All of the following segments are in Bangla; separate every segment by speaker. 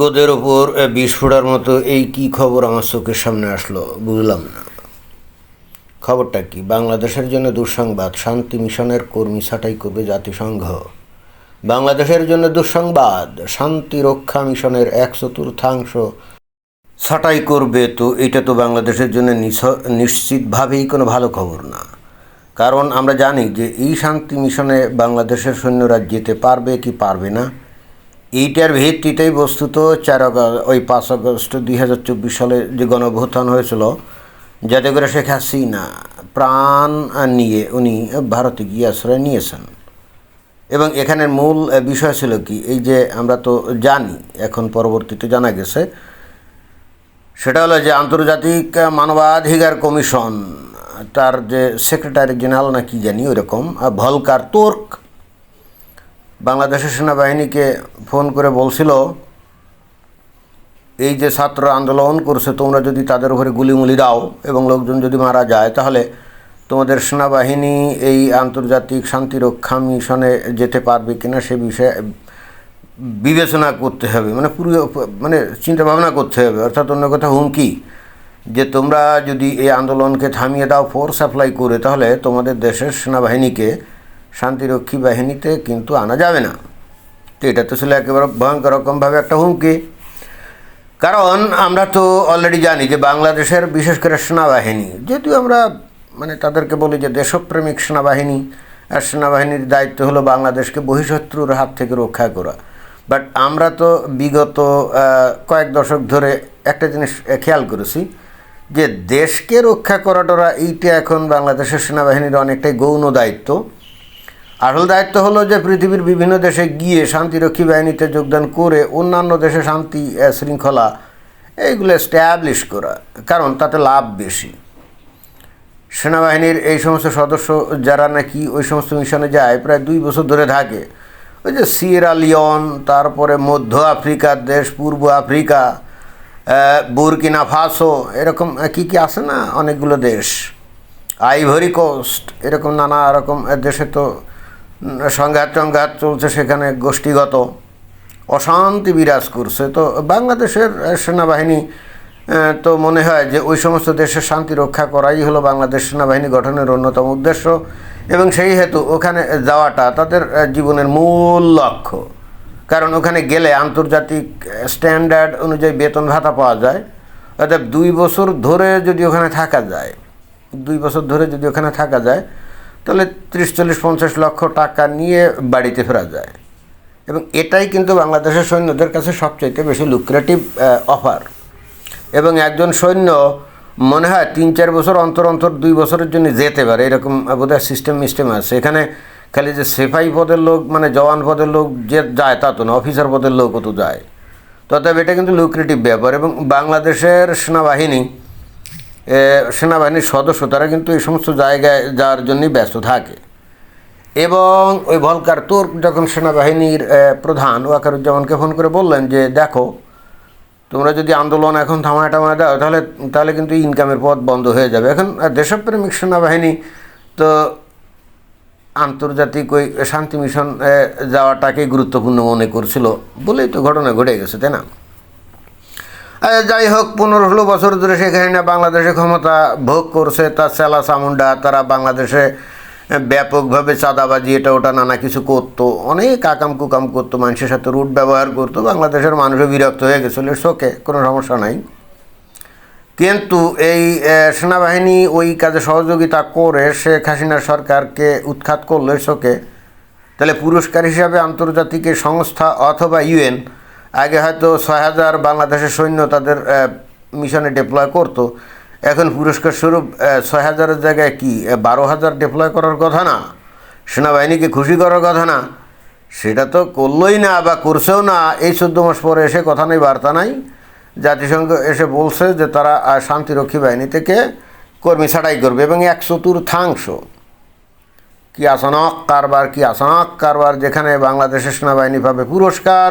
Speaker 1: যোগ্যদের ওপর বিষ ফোড়ার মতো এই কি খবর আমার চোখের সামনে আসলো? বুঝলাম না। খবরটা কি? বাংলাদেশের জন্য দুঃসংবাদ, শান্তি মিশনের কর্মী ছাঁটাই করবে জাতিসংঘ। বাংলাদেশের জন্য দুঃসংবাদ, শান্তি রক্ষা মিশনের এক চতুর্থাংশ ছাঁটাই করবে তো এটা তো বাংলাদেশের জন্য নিশ্চিতভাবেই কোনো ভালো খবর না। কারণ আমরা জানি যে এই শান্তি মিশনে বাংলাদেশের সৈন্যরা যেতে পারবে কি পারবে না। এইটার ভিত্তিতেই বস্তুত চার ওই পাঁচ আগস্ট দুই হাজার চব্বিশ সালে যে গণভ্যুত্থান হয়েছিল, যাতে করে শেখ হাসিনা প্রাণ নিয়ে উনি ভারতে গিয়ে আশ্রয় নিয়েছেন। এবং এখানের মূল বিষয় ছিল কি, এই যে আমরা তো জানি, এখন পরবর্তীতে জানা গেছে, সেটা হলো যে আন্তর্জাতিক মানবাধিকার কমিশন, তার যে সেক্রেটারি জেনারেল না কি জানি ওইরকম ভলকার তুর্ক বাংলাদেশের সেনাবাহিনীকে ফোন করে বলছিল, এই যে ছাত্র আন্দোলন করছে, তোমরা যদি তাদের উপরে গুলিমুলি দাও এবং লোকজন যদি মারা যায়, তাহলে তোমাদের সেনাবাহিনী এই আন্তর্জাতিক শান্তিরক্ষা মিশনে যেতে পারবে কিনা সে বিষয়ে বিবেচনা করতে হবে। মানে পুরো মানে চিন্তা ভাবনা করতে হবে। অর্থাৎ অন্য কথা হুমকি, যে তোমরা যদি এই আন্দোলনকে থামিয়ে দাও ফোর্স অ্যাপ্লাই করে, তাহলে তোমাদের দেশের সেনাবাহিনীকে শান্তিরক্ষী বাহিনীতে কিন্তু আনা যাবে না। তো এটা তো ছিল একেবারে ভয়ঙ্কর রকমভাবে একটা হুমকি। কারণ আমরা তো অলরেডি জানি যে বাংলাদেশের বিশেষ করে সেনাবাহিনী যেহেতু আমরা মানে তাদেরকে বলি যে দেশপ্রেমিক সেনাবাহিনী, আর সেনাবাহিনীর দায়িত্ব হলো বাংলাদেশকে বহিঃশত্রুর হাত থেকে রক্ষা করা। বাট আমরা তো বিগত কয়েক দশক ধরে একটা জিনিস খেয়াল করেছি, যে দেশকে রক্ষা করাটা এইটা এখন বাংলাদেশের সেনাবাহিনীর অনেকটাই গৌণ দায়িত্ব। আসল দায়িত্ব হলো যে পৃথিবীর বিভিন্ন দেশে গিয়ে শান্তিরক্ষী বাহিনীতে যোগদান করে অন্যান্য দেশে শান্তি শৃঙ্খলা এইগুলো এস্টাবলিশ করা, কারণ তাতে লাভ বেশি। সেনাবাহিনীর এই সমস্ত সদস্য যারা নাকি ওই সমস্ত মিশনে যায়, প্রায় দুই বছর ধরে থাকে, ওই যে সিয়েরা লিওন, তারপরে মধ্য আফ্রিকার দেশ, পূর্ব আফ্রিকা বুরকিনা ফাসো, এরকম কি কি আছে না অনেকগুলো দেশ? আইভরি কোস্ট, এরকম নানা রকম দেশে তো সংঘাত টংঘাত চলছে সেখানে গোষ্ঠীগত। অশান্তি বিরাজ করছে। তো বাংলাদেশের সেনাবাহিনী তো মনে হয় যে ওই সমস্ত দেশের শান্তি রক্ষা করাই হলো বাংলাদেশ সেনাবাহিনী গঠনের অন্যতম উদ্দেশ্য এবং সেই হেতু ওখানে যাওয়াটা তাদের জীবনের মূল লক্ষ্য। কারণ ওখানে গেলে আন্তর্জাতিক স্ট্যান্ডার্ড অনুযায়ী বেতন ভাতা পাওয়া যায়। অর্থাৎ দুই বছর ধরে যদি ওখানে থাকা যায়, দুই বছর ধরে যদি ওখানে থাকা যায় তাহলে ত্রিশ চল্লিশ পঞ্চাশ লক্ষ টাকা নিয়ে বাড়িতে ফেরা যায়। এবং এটাই কিন্তু বাংলাদেশের সৈন্যদের কাছে সবচাইতে বেশি লুক্রেটিভ অফার এবং একজন সৈন্য মনে হয় তিন, চার বছর অন্তর অন্তর দুই বছরের জন্য যেতে পারে, এরকম বোধহয় সিস্টেম মিস্টেম আছে। এখানে খালি যে সেফাই পদের লোক মানে জওয়ান পদের লোক যে যায় তা তো না অফিসার পদের লোকও তো যায়। তথাপি এটা কিন্তু লুক্রেটিভ ব্যাপার এবং বাংলাদেশের সেনাবাহিনী সেনাবাহিনীর সদস্য, তারা কিন্তু এই সমস্ত জায়গায় যাওয়ার জন্যই ব্যস্ত থাকে। এবং ওই ভলকার তুর্ক যখন সেনাবাহিনীর প্রধান ওয়াকারুজ্জামানকে ফোন করে বললেন যে, দেখো, তোমরা যদি আন্দোলন এখন থামায় টামায় দাও, তাহলে তাহলে কিন্তু ইনকামের পথ বন্ধ হয়ে যাবে। এখন দেশপ্রেমিক সেনাবাহিনী তো আন্তর্জাতিক ওই শান্তি মিশন যাওয়াটাকেই গুরুত্বপূর্ণ মনে করছিল বলেই তো ঘটনা ঘটে গেছে, তাই না? যাই হোক, পনেরো ষোলো বছর ধরে হাসিনা বাংলাদেশে ক্ষমতা ভোগ করছে তার সেলা চামুন্ডা তারা বাংলাদেশে ব্যাপকভাবে চাঁদাবাজি, এটা ওটা নানা কিছু করতো, অনেক আকাম কুকাম করতো, মানুষের সাথে রুট ব্যবহার করতো, বাংলাদেশের মানুষও বিরক্ত হয়ে গেছিল শোকে কোনো সমস্যা নাই। কিন্তু এই সেনাবাহিনী ওই কাজে সহযোগিতা করে শেখ হাসিনা সরকারকে উৎখাত করল শোকে তাহলে পুরস্কার হিসাবে আন্তর্জাতিক সংস্থা অথবা ইউএন আগে হয়তো ছয় হাজার বাংলাদেশের সৈন্য তাদের মিশনে ডিপ্লয় করতো। এখন পুরস্কার স্বরূপ ছয় হাজারের জায়গায় কি বারো হাজার ডিপ্লয় করার কথা না? সেনাবাহিনীকে খুশি করার কথা না? সেটা তো করলোই না বা করছেও না, এই চোদ্দ মাস পরে এসে কথা নেই, বার্তা নাই। জাতিসংঘ এসে বলছে যে তারা শান্তিরক্ষী বাহিনী থেকে কর্মী ছাঁটাই করবে এবং এক চতুর্থাংশ। কি আসানক কারবার, কি আসানক কারবার, যেখানে বাংলাদেশের সেনাবাহিনী পাবে পুরস্কার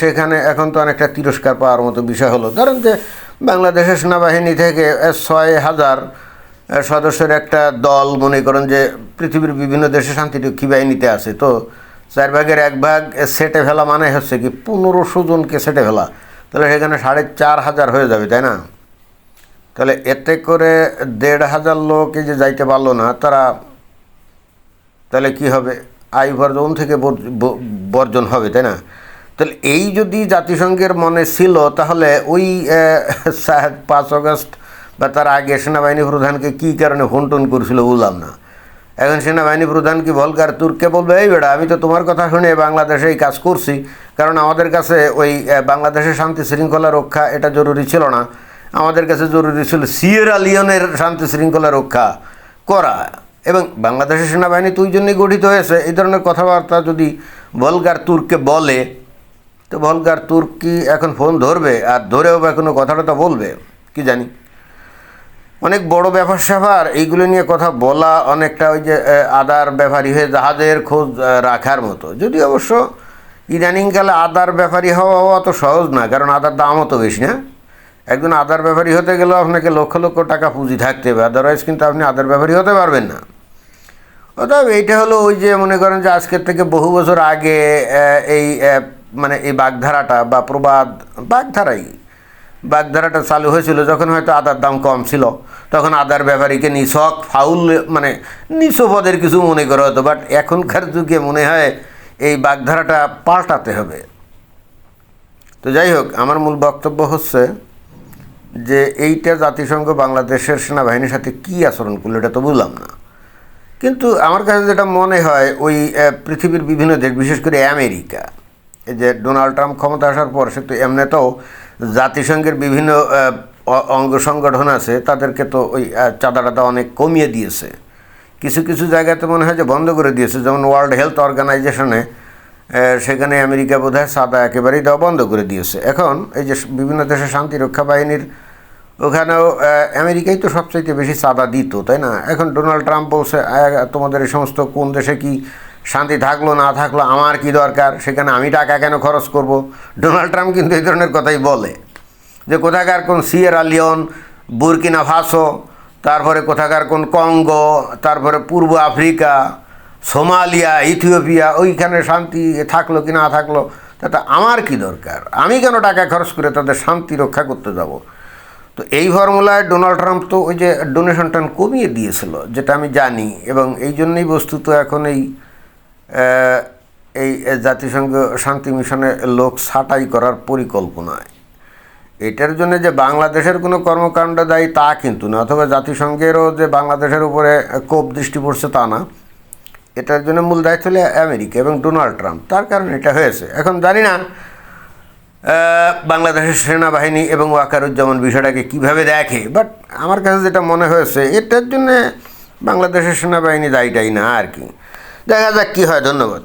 Speaker 1: সেখানে এখন তো অনেকটা তিরস্কার পাওয়ার মতো বিষয় হলো। ধরেন যে বাংলাদেশের সেনাবাহিনী থেকে ছয় হাজার সদস্যের একটা দল মনে করেন যে পৃথিবীর বিভিন্ন দেশে শান্তিরক্ষী বাহিনীতে আছে, তো চার ভাগের এক ভাগ সেটে ফেলা মানে হচ্ছে কি পনেরোশো জনকে সেটে ফেলা। তাহলে সেখানে সাড়ে চার হাজার হয়ে যাবে, তাই না? তাহলে এতে করে দেড় হাজার লোক যে যাইতে পারল না, তারা তাহলে কি হবে? আয় বর্জন থেকে বর্জন হবে, তাই না? তাহলে এই যদি জাতিসংঘের মনে ছিল, তাহলে ওই পাঁচ আগস্ট বা তার আগে সেনাবাহিনী প্রধানকে কী কারণে ফোন টোন করছিল বললাম না। এখন সেনাবাহিনী প্রধান কি ভলকার তুর্ককে বলবে, এই বেড়া আমি তো তোমার কথা শুনে বাংলাদেশে এই কাজ করছি। কারণ আমাদের কাছে ওই বাংলাদেশের শান্তি শৃঙ্খলা রক্ষা এটা জরুরি ছিল না। আমাদের কাছে জরুরি ছিল সিয়েরা লিওনের শান্তি শৃঙ্খলা রক্ষা করা। এবং বাংলাদেশের সেনাবাহিনী তুই জন্যই গঠিত হয়েছে। এই ধরনের কথাবার্তা যদি ভলগার তুর্কে বলে তো ভলগার তুর্ক এখন ফোন ধরবে? আর ধরেও বা কোনো কথাটা বলবে? কি জানি। অনেক বড় ব্যাপার স্যাপার, এইগুলো নিয়ে কথা বলা অনেকটা ওই যে আদার ব্যাপারী হয়ে জাহাজের খোঁজ রাখার মতো। যদি অবশ্য ইদানিংকালে আদার ব্যাপারী হওয়া অত সহজ না, কারণ আদার দামও তো বেশি না। একজন আদার ব্যাপারী হতে গেলেও আপনাকে লক্ষ লক্ষ টাকা পুঁজি থাকতে হবে আদারওয়াইজ কিন্তু আপনি আদার ব্যাপারি হতে পারবেন না। অতএব এইটা হলো ওই যে মনে করেন যে আজকের থেকে বহু বছর আগে এই মানে এই বাগধারাটা বা প্রবাদ, বাগধারাই। বাগধারাটা চালু হয়েছিল যখন হয়তো আদার দাম কম ছিল। তখন আদার ব্যাপারীকে নিছক, ফাউল মানে নিচ পদের কিছু মনে করা হতো বাট এখনকার যুগে মনে হয় এই বাগধারাটা পাল্টাতে হবে। তো যাই হোক, আমার মূল বক্তব্য হচ্ছে যে এইটা জাতিসংঘ বাংলাদেশের সেনাবাহিনীর সাথে কী আচরণ করল এটা তো বুঝলাম না। কিন্তু আমার কাছে যেটা মনে হয়, ওই পৃথিবীর বিভিন্ন দেশ, বিশেষ করে আমেরিকা যে ডোনাল্ড ট্রাম্প ক্ষমতা আসার পর সে তো এমনিতেও জাতিসংঘের বিভিন্ন অঙ্গ সংগঠন আছে তাদেরকে তো ওই আহ, চাঁদা টাদা অনেক কমিয়ে দিয়েছে। কিছু কিছু জায়গাতে মনে হয় যে বন্ধ করে দিয়েছে যেমন ওয়ার্ল্ড হেলথ অর্গানাইজেশনে সেখানে আমেরিকা বোধহয় সাদা একেবারেই দেওয়া বন্ধ করে দিয়েছে। এখন এই যে বিভিন্ন দেশের শান্তি রক্ষা বাহিনীর ওখানেও আমেরিকাই তো সবচাইতে বেশি চাঁদা দিত তাই না? এখন ডোনাল্ড ট্রাম্প বলছে তোমাদের এই সমস্ত কোন দেশে কি শান্তি থাকল, না থাকল, আমার কি দরকার? সেখানে আমি টাকা কেন খরচ করব? ডোনাল্ড ট্রাম্প কিন্তু এই ধরনের কথাই বলে। যে কোথাকার কোন সিয়েরা লিওন, বুরকিনা ফাসো, তারপরে কোথাকার কোন কঙ্গো, তারপরে পূর্ব আফ্রিকা, সোমালিয়া, ইথিওপিয়া, ওইখানে শান্তি থাকল কি না থাকল? তাতে আমার কি দরকার? আমি কেন টাকা খরচ করে তাদের শান্তি রক্ষা করতে যাব? তো এই ফর্মুলায় ডোনাল্ড ট্রাম্প তো ওই যে ডোনেশনটা কমিয়ে দিয়েছিল, যেটা আমি জানি, এবং এই জন্যই বস্তুত এখন এই এই জাতিসংঘ শান্তি মিশনে লোক ছাঁটাই করার পরিকল্পনায় এটার জন্য যে বাংলাদেশের কোনো কর্মকাণ্ড দায়ী তা কিন্তু না, অথবা জাতিসংঘেরও যে বাংলাদেশের উপরে কোপ দৃষ্টি পড়ছে তা না। এটার জন্য মূল দায়িত্ব হলো আমেরিকা এবং ডোনাল্ড ট্রাম্প। তার কারণে এটা হয়েছে। এখন জানি না বাংলাদেশের সেনাবাহিনী এবং ওয়াকারুজ্জামান বিষয়টাকে কীভাবে দেখে বাট আমার কাছে যেটা মনে হয়েছে, এটার জন্য বাংলাদেশের সেনাবাহিনী দায়ীটাই না আর কি। দেখা যাক কী হয় ধন্যবাদ।